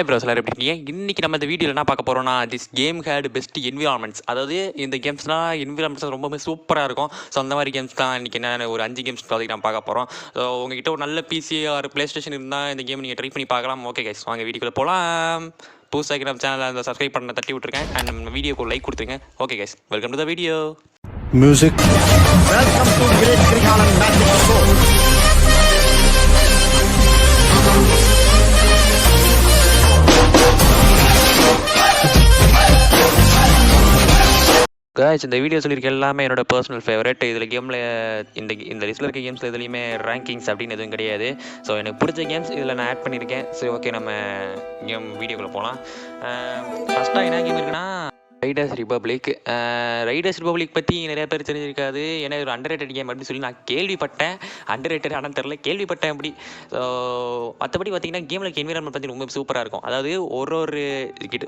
Hi bros எல்லாரும் எப்படி இருக்கீங்க? இன்றைக்கி நம்ம இந்த வீடியோவில் என்ன பார்க்க போகிறோம்னா this game had best environments அதாவது இந்த கேம்ஸ்லாம் என்விரான்மெண்ட்ஸ் ரொம்பவே சூப்பராக இருக்கும். ஸோ அந்த மாதிரி கேம்ஸ் தான் இன்றைக்கி என்ன ஒரு அஞ்சு கேம்ஸ் ப்ராஜெக்ட் நான் பார்க்க போகிறோம் ஸோ உங்ககிட்ட ஒரு நல்ல பிசி ஆர் ப்ளே ஸ்டேஷன் இருந்தால் இந்த கேம் நீங்கள் ட்ரை பண்ணி பார்க்கலாம். ஓகே கைஸ் வாங்க வீடியோக்குள்ள போகலாம் புதுசாக நம்ம சேனலில் அந்த சப்ஸ்கிரைப் பண்ண தட்டி விட்டுருக்கேன். அண்ட் நம்ம வீடியோக்கு லைக் கொடுத்துருங்க. Okay guys welcome to the video Music. Welcome to Great Krigalan Magic Show. இந்த வீடியோ சொல்லியிருக்க எல்லாமே என்னோட பர்சனல் ஃபேவரட் இதில் கேமில் இந்த இந்த லிஸ்ட்டில் இருக்க கேம்ஸில் எதுலேயுமே ரேங்கிங்ஸ் அப்படின்னு எதுவும் கிடையாது. ஸோ எனக்கு பிடிச்ச கேம்ஸ் இதில் நான் ஆட் பண்ணியிருக்கேன். சரி ஓகே நம்ம கேம் வீடியோக்குள்ளே போகலாம் ஃபஸ்ட்டாக என்ன கேம் இருக்குன்னா ரைடர்ஸ் ரிபப்ளிக் ரைடர்ஸ் ரிபப்ளிக் பற்றி நிறைய பேர் தெரிஞ்சிருக்காது. ஏன்னா ஒரு அண்டர் ரேட்டட் கேம் அப்படின்னு சொல்லி நான் கேள்விப்பட்டேன். அண்டர் ரேட்டட் ஆனால் தெரில கேள்விப்பட்டேன் அப்படி ஸோ மற்றபடி பார்த்தீங்கன்னா கேமில் என்விரான்மெண்ட் பற்றி ரொம்ப சூப்பராக இருக்கும். அதாவது ஒரு ஒரு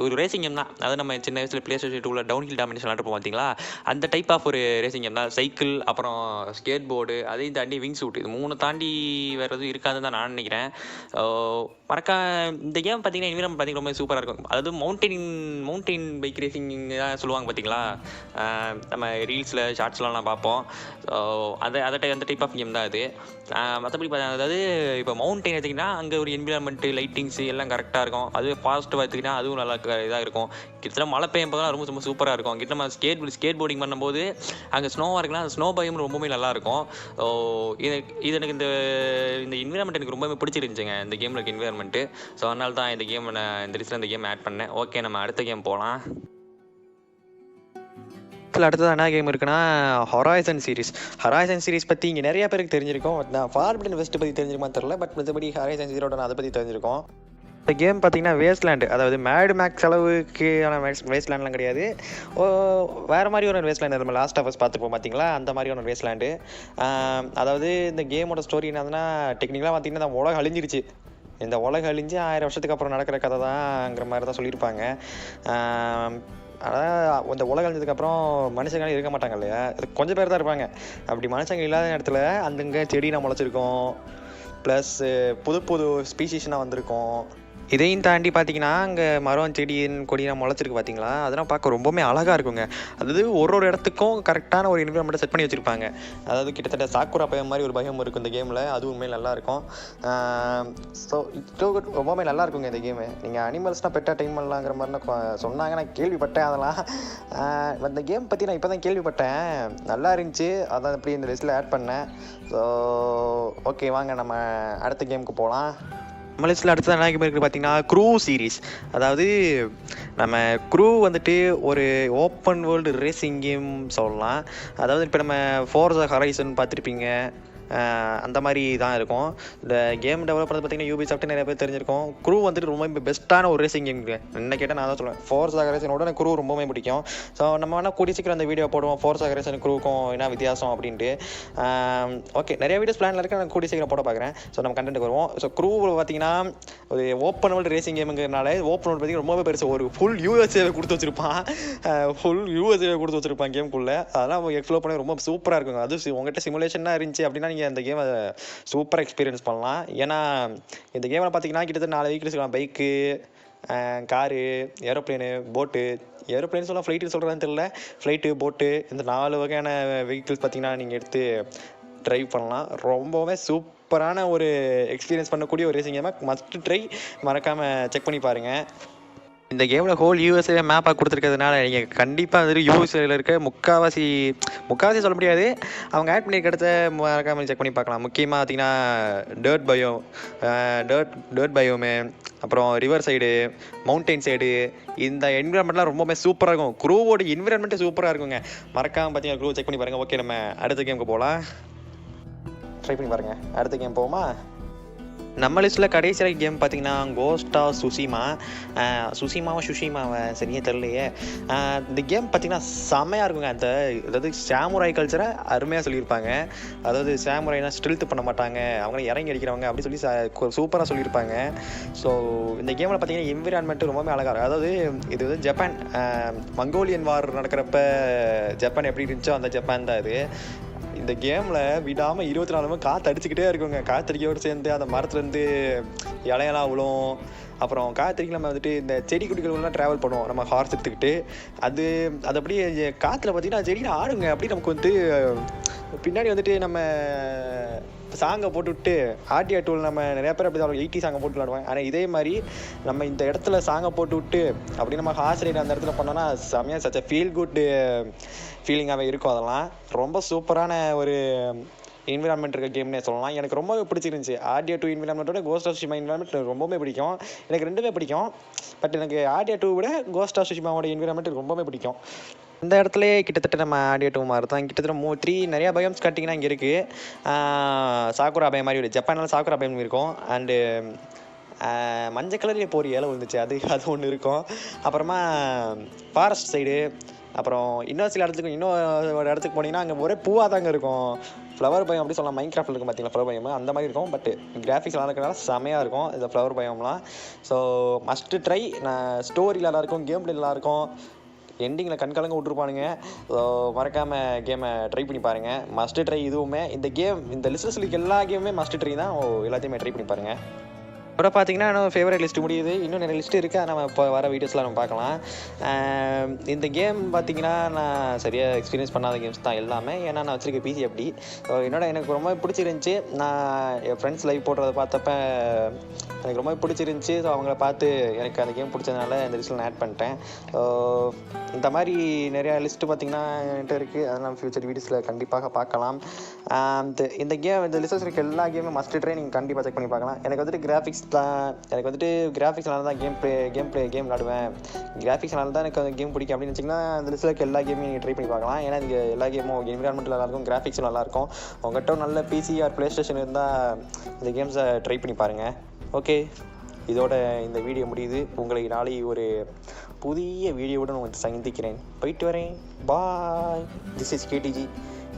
ஒரு ரேசிங் கேம் தான். அதாவது நம்ம சின்ன வயசில் பிளே ஸ்டேஷன் டூவில் டவுன் ஹில் டாமினேஷன் விளாண்டுப்போம் பார்த்தீங்களா அந்த டைப் ஆஃப் ஒரு ரேசிங் கேம் தான். சைக்கிள் அப்புறம் ஸ்கேட் போர்டு அதையும் தாண்டி விங் சூட் இது மூணு தாண்டி வேறு எதுவும் இருக்காதுன்னு தான் நான் நினைக்கிறேன். மறக்க இந்த கேம் பார்த்தீங்கன்னா என்விரான்மெண்ட் பார்த்தீங்கன்னா ரொம்ப சூப்பராக இருக்கும். அதாவது மவுண்டெயின் மவுண்டெயின் பைக் ரேசிங் தான் சொல்லுவாங்க பார்த்தீங்களா நம்ம ரீல்ஸில் ஷார்ட்ஸ்லாம் நான் பார்ப்போம். ஸோ அதை அதை டைப் அந்த டைப் ஆஃப் கேம் தான் அது. மற்றபடி பார்த்தா அதாவது இப்போ மவுண்டைன் எடுத்திங்கன்னா அங்கே ஒரு என்விரான்மெண்ட் லைட்டிங்ஸு எல்லாம் கரெக்டாக இருக்கும். அதுவே பாசிட்டிவாக பார்த்திங்கன்னா அதுவும் நல்லா இதாக இருக்கும். கிட்டத்தட்ட மழை பெய்யும் போதெல்லாம் ரொம்ப ரொம்ப சூப்பராக இருக்கும். கிட்ட நம்ம ஸ்கேட் ஸ்கேட் போர்டிங் பண்ணும்போது அங்கே ஸ்னோவாக இருக்குன்னா ஸ்னோ பயம் ரொம்பவே நல்லாயிருக்கும் ஸோ இது இது எனக்கு இந்த இந்த என்விரான்மெண்ட் எனக்கு ரொம்பவே பிடிச்சிருந்துச்சுங்க இந்த கேமில் இருக்க என்விரான்மெண்ட்டு ஸோ அதனால தான் இந்த கேம் நான் இந்த லிஸ்ட்டில் இந்த கேம் ஆட் பண்ணேன். ஓகே நம்ம அடுத்த கேம் போகலாம் இதில் அடுத்தது என்ன கேம் இருக்குன்னா ஹொராய்சன் சீரிஸ் ஹொராய்சன் சீரிஸ் பற்றி இங்கே நிறைய பேருக்கு தெரிஞ்சிருக்கும். நான் ஃபார்பிடன் வெஸ்ட் பற்றி தெரிஞ்சிருமா தெரில பட் மற்றபடி ஹொராய்சன் சீரோட நான் அதை பற்றி தெரிஞ்சிருக்கோம். இந்த கேம் பார்த்தீங்கன்னா வேஸ்ட்லேண்டு அதாவது மேடு மேக்ஸ் அளவுக்கான மேக்ஸ் வேஸ்ட்லேண்ட்லாம் கிடையாது. ஓ வேறு மாதிரி ஒரு வேஸ்ட்லேண்ட் நம்ம லாஸ்ட் ஆஃபர்ஸ் பார்த்துப்போம் பார்த்தீங்களா அந்த மாதிரி ஒரு வேஸ்ட்லேண்டு அதாவது இந்த கேமோட ஸ்டோரி என்னதுன்னா டெக்னிக்கலாக பார்த்தீங்கன்னா இந்த உலகம் அழிஞ்சிருச்சு. இந்த உலகம் அழிஞ்சு ஆயிரம் வருஷத்துக்கு அப்புறம் நடக்கிற கதை தான்ங்கிற மாதிரி தான் சொல்லியிருப்பாங்க ஆனால் இந்த உலகம் அழிஞ்சதுக்கப்புறம் மனுஷங்களே இருக்க மாட்டாங்க இல்லையா? அது கொஞ்சம் பேர் தான் இருப்பாங்க. அப்படி மனுஷங்க இல்லாத இடத்துல அந்தங்க செடி நான் முளைச்சிருக்கோம். ப்ளஸ் புது புது ஸ்பீஷிஸ்லாம் வந்திருக்கோம். இதையும் தாண்டி பார்த்தீங்கன்னா அங்கே மரம் செடி கொடியெல்லாம் முளைச்சிருக்கு பார்த்தீங்களா அதெல்லாம் பார்க்க ரொம்பவுமே அழகாக இருக்குங்க. அதாவது ஒரு ஒரு இடத்துக்கும் கரெக்டான ஒரு என்விரான்மெண்ட்டை செட் பண்ணி வச்சுருப்பாங்க. அதாவது கிட்டத்தட்ட சாக்குரா பயம் மாதிரி ஒரு பயம் இருக்கும் இந்த கேமில் அதுவும் உண்மையில் ஸோ இருக்கும். ஸோ ரொம்பவுமே நல்லா இருக்குங்க இந்த கேமு நீங்கள் அனிமல்ஸ்னால் பெட்டாக டைம் பண்ணலாங்கிற மாதிரினா சொன்னாங்க. நான் கேள்விப்பட்டேன் அதெல்லாம். இந்த கேம் பற்றி நான் இப்போ தான் கேள்விப்பட்டேன். நல்லா இருந்துச்சு. அதான் இப்படி இந்த லிஸ்ட்டில் ஆட் பண்ணேன். ஸோ ஓகே வாங்க. நம்ம அடுத்த கேமுக்கு போகலாம் நம்ம லிஸ்ட்டில் அடுத்தது என்ன கேம் இருக்குது பார்த்தீங்கன்னா க்ரூ சீரிஸ் அதாவது நம்ம க்ரூ வந்துட்டு ஒரு ஓப்பன் வேர்ல்டு ரேசிங் கேம் சொல்லலாம். அதாவது இப்போ நம்ம ஃபோர்ஸ் ஹரைசன் பார்த்துருப்பீங்க. அந்த மாதிரி தான் இருக்கும். இந்த கேம் டெவலப் பண்ணது பார்த்தீங்கன்னா யூபி சாஃப்ட் நிறைய பேர் தெரிஞ்சிருக்கும். குரூ வந்துட்டு ரொம்ப பெஸ்ட்டான ஒரு ரேசிங் கேம் என்ன கேட்டால் நான் தான் சொல்லுவேன் ஃபோர்ஸ் அகரேசனோட எனக்கு க்ரூ ரொம்பவே பிடிக்கும். ஸோ நம்ம வேணால் கூடி சீக்கிரம் அந்த வீடியோ போடுவோம். ஃபோர்ஸ் அகரேசன் குரூக்கும் என்ன வித்தியாசம் அப்படின்ட்டு. ஓகே நிறைய வீடியோஸ் பிளானில் இருக்கு. நான் கூடி சீக்கிரம் போட பார்க்குறேன் ஸோ நம்ம கண்டென்ட் வருவோம். ஸோ குரூ பார்த்தீங்கன்னா ஒரு ஓப்பன் வேர்ல்டு ரேசிங் கேமுங்கிறனால ஓப்பன் வேர்ல்டு பார்த்தீங்கன்னா ரொம்பவே பெருசு ஒரு ஃபுல் யூஎஸ்ஏவை கொடுத்து வச்சிருப்பான். ஃபுல் யூஎஸ்ஏவை கொடுத்து வச்சிருப்பான் கேம்குள்ளே அதெல்லாம் எக்ஸ்ப்ளோர் பண்ணி ரொம்ப சூப்பராக இருக்கும் அது உங்கள்கிட்ட உங்ககிட்ட சிமுலேஷனாக இருந்துச்சு அப்படின்னா நீங்கள் அந்த கேமை சூப்பராக எக்ஸ்பீரியன்ஸ் பண்ணலாம். ஏன்னா இந்த கேமில் பார்த்தீங்கன்னா கிட்டத்தட்ட நாலு வெஹிக்கிள்ஸ் இருக்கலாம் பைக்கு காரு ஏரோப்ளேனு போட்டு ஏரோப்ளேன் சொல்ல ஃப்ளைட்டு சொல்கிறதான்னு தெரியல. ஃப்ளைட்டு போட்டு இந்த நாலு வகையான வெஹிக்கிள்ஸ் பார்த்தீங்கன்னா நீங்கள் எடுத்து ட்ரைவ் பண்ணலாம். ரொம்பவே சூப்பரான ஒரு எக்ஸ்பீரியன்ஸ் பண்ணக்கூடிய ஒரு ரேசிங் கேமாக மஸ்ட் ட்ரை மறக்காமல் செக் பண்ணி பாருங்கள் இந்த கேமில் ஹோல் யூஎஸ்ஏ மேப்பாக கொடுத்துருக்கிறதுனால நீங்கள் கண்டிப்பாக வந்துட்டு யூஎஸ்ஏல இருக்க முக்காவாசி முக்காவாசி சொல்ல முடியாது. அவங்க ஆட் பண்ணி இடத்த மறக்காமல் செக் பண்ணி பார்க்கலாம். முக்கியமாக பார்த்தீங்கன்னா டேர்ட் பயோ டேர்ட் டேர்ட் பயோமு அப்புறம் ரிவர் சைடு மவுண்டெயின் சைடு இந்த என்விரான்மெண்ட்லாம் ரொம்பவுமே சூப்பராக இருக்கும். குரூவோட என்விரான்மெண்ட்டே சூப்பராக இருக்குங்க. மறக்காமல் பார்த்தீங்கன்னா குரூவ் செக் பண்ணி பாருங்கள் ஓகே நம்ம அடுத்த கேமுக்கு போகலாம் ட்ரை பண்ணி பாருங்கள் அடுத்த கேம் போவோமா? நம்ம லிஸ்ட்டில் கடைசியில் கேம் பார்த்தீங்கன்னா கோஸ்டா சுசிமா சுசிமாவா சுஷிமாவை சரியே தெரியலையே. இந்த கேம் பார்த்தீங்கன்னா செமையாக இருக்குங்க. அந்த அதாவது சாமுராய் கல்ச்சரை அருமையாக சொல்லியிருப்பாங்க. அதாவது சாமுராய்னா ஸ்ட்ரில்த் பண்ண மாட்டாங்க. அவங்க இறங்கி அடிக்கிறவங்க அப்படின்னு சொல்லி சூப்பராக சொல்லியிருப்பாங்க. ஸோ இந்த கேமில் பார்த்தீங்கன்னா என்விரான்மெண்ட் ரொம்பவே அழகாக இருக்கும் அதாவது இது வந்து ஜப்பான் மங்கோலியன் வார் நடக்கிறப்ப ஜப்பான் எப்படி இருந்துச்சோ அந்த ஜப்பான் தான் இது. இந்த கேமில் விடாமல் இருபத்தி நாலு மணி காற்று அடிச்சுக்கிட்டே இருக்குங்க. காற்றடிக்கையோடு சேர்ந்து அந்த மரத்துலேருந்து இலையெல்லாம் விழும் அப்புறம் காற்றடிக்கு நம்ம வந்துட்டு இந்த செடி குடிகளெலாம் ட்ராவல் பண்ணுவோம். நம்ம ஹார்ஸ் எடுத்துக்கிட்டு. அது அது அப்படியே காற்றுல பார்த்தீங்கன்னா செடியில் ஆடுங்க. அப்படி நமக்கு வந்து பின்னாடி வந்துட்டு நம்ம சாங்கை போட்டுவிட்டு ஆர்டிஆ டூல் நம்ம நிறைய பேர் அப்படி தான் எயிட்டி சாங்கை போட்டு விளாடுவாங்க ஆனால் இதே மாதிரி நம்ம இந்த இடத்துல சாங்கை போட்டு விட்டு அப்படி நம்ம ஹார்ஸ் அந்த இடத்துல பண்ணோன்னா செமையாக சச்ச ஃபீல் குட் ஃபீலிங்காகவே இருக்கும் அதெல்லாம். ரொம்ப சூப்பரான ஒரு என்விரான்மெண்ட் இருக்க கேம்னே சொல்லலாம். எனக்கு ரொம்பவே பிடிச்சிருந்துச்சி. ஆர்டியா டூ என்விரான்மெண்ட்டோட கோஸ்ட் ஆஃப் சுஷிமா என்விரான்மெண்ட் ரொம்பவே பிடிக்கும். எனக்கு ரெண்டுமே பிடிக்கும். பட் எனக்கு ஆர்டியா டூ விட கோஸ்ட் ஆஃப் சுஷிமாவோட என்விரான்மெண்ட் ரொம்பவே பிடிக்கும். இந்த இடத்துல கிட்டத்தட்ட நம்ம ஆடியோ டூ மாதிரி தான் கிட்டத்தட்ட மூ த்ரீ நிறையா பயோம்ஸ் கட்டிங்கன்னா இங்கே இருக்குது சாக்குரா பயம் மாதிரி ஒரு ஜப்பானில் சாக்குரா பயம் இருக்கும். அண்டு மஞ்சள் கலரில் போகிற இலை விழுந்துச்சு. அது அது ஒன்று இருக்கும். அப்புறமா ஃபாரஸ்ட் சைடு அப்புறம் இன்னொரு சில இடத்துக்கு இன்னும் ஒரு இடத்துக்கு போனீங்கன்னா அங்கே ஒரே பூவாக தாங்க இருக்கும். ஃப்ளவர் பயம் அப்படி சொல்லலாம். மைண்ட் கிராஃப்ட் இருக்கும் பார்த்தீங்களா ஃப்ளவர் பயம் அந்த மாதிரி இருக்கும். பட் கிராஃபிக்ஸ் நல்லா இருக்கிறனால செமையாக இருக்கும் இந்த ஃப்ளவர் பயம்லாம் ஸோ மஸ்ட்டு ட்ரை நான் ஸ்டோரி நல்லாயிருக்கும் கேம் பிளே எண்டிங்கில் கண்கலங்க விட்டுருப்பானுங்க. மறக்காமல் கேமை ட்ரை பண்ணி பாருங்கள் மஸ்ட்டு ட்ரை இதுவுமே. இந்த கேம் இந்த லிஸ்ட்டில் சொல்லி எல்லா கேமுமே மஸ்ட்டு ட்ரை தான். ஓ, எல்லாத்தையுமே ட்ரை பண்ணி பாருங்கள் அப்புறம் பார்த்தீங்கன்னா இன்னும் ஃபேவரட் லிஸ்ட் முடியுது. இன்னும் நிறைய லிஸ்ட் இருக்குது நம்ம இப்போ வர வீடியோஸ்லாம் நம்ம பார்க்கலாம். இந்த கேம் பார்த்தீங்கன்னா நான் சரியாக எக்ஸ்பீரியன்ஸ் பண்ணாத கேம்ஸ் தான் எல்லாமே. ஏன்னா நான் வச்சிருக்க பிசி அப்படி. ஸோ என்னோட எனக்கு ரொம்ப பிடிச்சிருந்துச்சி. நான் என் ஃப்ரெண்ட்ஸ் லைவ் போடுறத பார்த்தப்ப எனக்கு ரொம்ப பிடிச்சிருந்துச்சி. ஸோ அவங்கள பார்த்து எனக்கு அந்த கேம் பிடிச்சதுனால இந்த லிஸ்ட்டில் நான் ஆட் பண்ணிட்டேன். ஸோ இந்த மாதிரி நிறையா லிஸ்ட்டு பார்த்தீங்கன்னா என்கிட்ட இருக்குது அதெல்லாம் ஃபியூச்சர் வீடியோஸில் கண்டிப்பாக பார்க்கலாம். இந்த- இந்த கேம் இந்த லிஸ்ட்டில் இருக்க எல்லா கேமும் மஸ்ட் ட்ரை நீங்கள் கண்டிப்பாக செக் பண்ணி பார்க்கலாம். எனக்கு வந்துட்டு கிராஃபிக்ஸ் எனக்கு வந்துட்டு கிராஃபிக்ஸ்னால தான் game play game play game விளாடுவேன் கிராஃபிக்ஸ்னால தான் எனக்கு அந்த கேம் பிடிக்கும் அப்படின்னு வச்சிங்கன்னா அந்த லிஸ்ட்டில் எல்லா கேமையும் நீங்கள் ட்ரை பண்ணி பார்க்கலாம். ஏன்னா இது எல்லா கேமும் என்விரான்மெண்ட் நல்லாயிருக்கும் கிராஃபிக்ஸும் நல்லாயிருக்கும். உங்கள்கிட்ட நல்ல பிசி ஆர் ப்ளே ஸ்டேஷன் இருந்தால் இந்த கேம்ஸை ட்ரை பண்ணி பாருங்கள் ஓகே இதோட இந்த வீடியோ முடியுது. உங்களை நாளை ஒரு புதிய வீடியோவுடன் உங்களை சந்திக்கிறேன். போயிட்டு வரேன். Bye this is KDG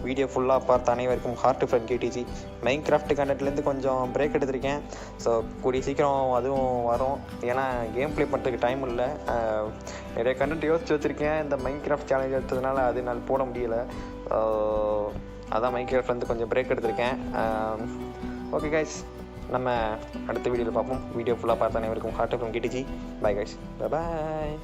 video ஃபுல்லாக பார்த்த அனைவருக்கும் heart friend KDG Minecraft கண்டென்ட்லேருந்து கொஞ்சம் பிரேக் எடுத்திருக்கேன். ஸோ கூடிய சீக்கிரம் அதுவும் வரும். ஏன்னா கேம் ப்ளே பண்ணுறதுக்கு டைம் இல்லை நிறைய கண்டென்ட் யோசிச்சு வச்சுருக்கேன். இந்த மைன் கிராஃப்ட் சேலஞ்ச் எடுத்ததுனால அது என்னால் போட முடியலை. ஆஹ், அதான் மைன் கிராஃப்ட்லேருந்து கொஞ்சம் பிரேக் எடுத்திருக்கேன். ஓகே கைஸ் நம்ம அடுத்த வீடியோவில் பார்ப்போம். வீடியோ ஃபுல்லாக பார்த்த அனைவருக்கும் heart friend KDG bye guys bye